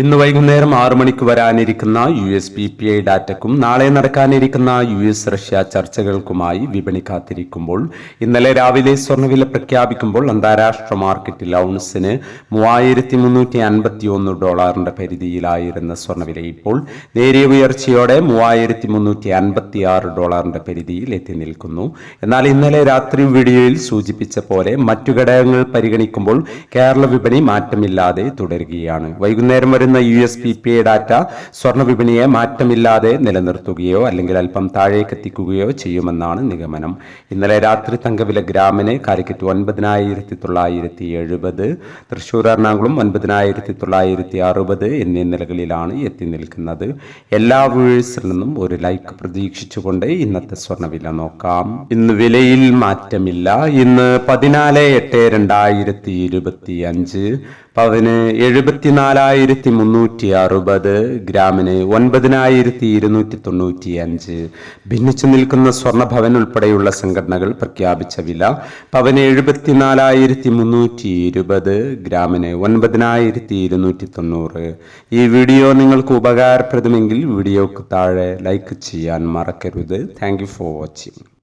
ഇന്ന് വൈകുന്നേരം ആറു മണിക്ക് വരാനിരിക്കുന്ന U S B P I ഡാറ്റക്കും നാളെ നടക്കാനിരിക്കുന്ന യു എസ് റഷ്യ ചർച്ചകൾക്കുമായി വിപണി കാത്തിരിക്കുമ്പോൾ ഇന്നലെ രാവിലെ സ്വർണവില പ്രഖ്യാപിക്കുമ്പോൾ അന്താരാഷ്ട്ര മാർക്കറ്റിൽ ഔൺസിന് മൂവായിരത്തി മുന്നൂറ്റി അൻപത്തി ഒന്ന് ഡോളറിന്റെ പരിധിയിലായിരുന്ന സ്വർണവില ഇപ്പോൾ നേരിയ ഉയർച്ചയോടെ മൂവായിരത്തി മുന്നൂറ്റി അൻപത്തി ആറ് ഡോളറിന്റെ പരിധിയിൽ എത്തി നിൽക്കുന്നു. എന്നാൽ ഇന്നലെ രാത്രി വീഡിയോയിൽ സൂചിപ്പിച്ച പോലെ മറ്റു ഘടകങ്ങൾ പരിഗണിക്കുമ്പോൾ കേരള വിപണി മാറ്റമില്ലാതെ തുടരുകയാണ്. വൈകുന്നേരം വരുന്ന U S P P I data സ്വർണ വിപണിയെ മാറ്റമില്ലാതെ നിലനിർത്തുകയോ അല്ലെങ്കിൽ അല്പം താഴേക്ക് എത്തിക്കുകയോ ചെയ്യുമെന്നാണ് നിഗമനം. ഇന്നലെ രാത്രി തങ്കവില ഗ്രാമിന് കാലിക്കറ്റ് ഒൻപതിനായിരത്തി തൊള്ളായിരത്തി എഴുപത് തൃശ്ശൂർ എറണാകുളം ഒൻപതിനായിരത്തി തൊള്ളായിരത്തി അറുപത് എന്നീ നിലകളിലാണ് എത്തി നിൽക്കുന്നത്. എല്ലാ വീഴ്സിൽ നിന്നും ഒരു ലൈക്ക് പ്രതീക്ഷിച്ചുകൊണ്ട് ഇന്നത്തെ സ്വർണവില നോക്കാം. ഇന്ന് വിലയിൽ മാറ്റമില്ല. ഇന്ന് പതിനാല് എട്ട് രണ്ടായിരത്തി ഇരുപത്തി അഞ്ച് പവന് എഴുപത്തിനാലായിരത്തി മുന്നൂറ്റി അറുപത് ഗ്രാമിന് ഒൻപതിനായിരത്തി ഇരുന്നൂറ്റി തൊണ്ണൂറ്റി അഞ്ച് ഭിന്നിച്ചു നിൽക്കുന്ന സ്വർണഭവൻ ഉൾപ്പെടെയുള്ള സംഘടനകൾ പ്രഖ്യാപിച്ച വില പവന് എഴുപത്തിനാലായിരത്തി മുന്നൂറ്റി ഇരുപത് ഗ്രാമിന് ഒൻപതിനായിരത്തി ഇരുന്നൂറ്റി തൊണ്ണൂറ് ഈ വീഡിയോ നിങ്ങൾക്ക് ഉപകാരപ്രദമെങ്കിൽ വീഡിയോക്ക് താഴെ ലൈക്ക് ചെയ്യാൻ മറക്കരുത്. Thank you for watching